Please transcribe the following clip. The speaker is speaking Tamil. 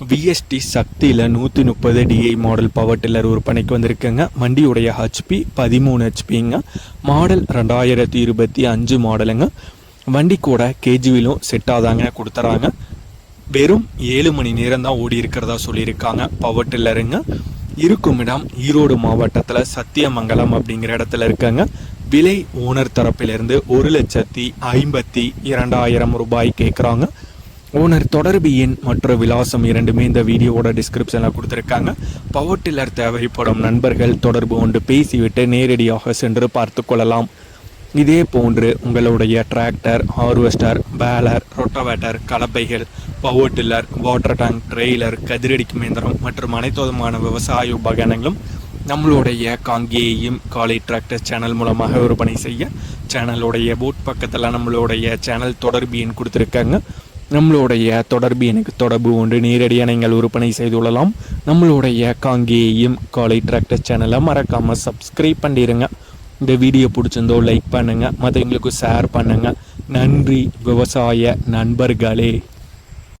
விஎஸ்டி சக்தியில் நூற்றி முப்பது டிஐ மாடல் பவர் டில்லர் விற்பனைக்கு வந்திருக்குங்க. வண்டியுடைய ஹெச்பி பதிமூணு ஹெச்பிங்க மாடல் ரெண்டாயிரத்தி இருபத்தி அஞ்சு மாடலுங்க வண்டி கூட கேஜிவிலும் செட்டாதாங்க கொடுத்துறாங்க. வெறும் ஏழு மணி நேரம் தான் ஓடி இருக்கிறதா சொல்லியிருக்காங்க பவர் டில்லருங்க இருக்கும் இடம் ஈரோடு மாவட்டத்தில் சத்தியமங்கலம் அப்படிங்கிற இடத்துல இருக்காங்க. விலை ஓனர் தரப்பிலிருந்து ஒரு லட்சத்தி ஐம்பத்தி இரண்டாயிரம் ரூபாய் கேட்குறாங்க ஓனர் தொடர்பு எண் மற்றும் விலாசம் இரண்டுமே இந்த வீடியோவோட டிஸ்கிரிப்ஷனில் கொடுத்துருக்காங்க. பவர் டில்லர் தேவைப்படும் நண்பர்கள் தொடர்பு கொண்டு பேசிவிட்டு நேரடியாக சென்று பார்த்து கொள்ளலாம். இதே போன்று உங்களுடைய tractor harvester baler rotavator கலப்பைகள் power tiller water tank trailer கதிரடிக்கும் இயந்திரம் மற்றும் அனைத்து விதமான விவசாய உபகரணங்களும் நம்மளுடைய காங்கேயும் காலை டிராக்டர் சேனல் மூலமாக விற்பனை செய்ய சேனலுடைய போட் பக்கத்தில் நம்மளுடைய சேனல் தொடர்பு எண் கொடுத்துருக்காங்க. நம்மளுடைய தொடர்பு எனக்கு தொடர்பு ஒன்று. நேரடியாக நீங்கள் விற்பனை செய்து கொள்ளலாம். நம்மளுடைய காங்கேயம் காலை டிராக்டர் சேனலை மறக்காமல் சப்ஸ்கிரைப் பண்ணிடுங்க இந்த வீடியோ பிடிச்சிருந்தோ லைக் பண்ணுங்கள் மற்றவங்களுக்கு ஷேர் பண்ணுங்கள் நன்றி விவசாய நண்பர்களே.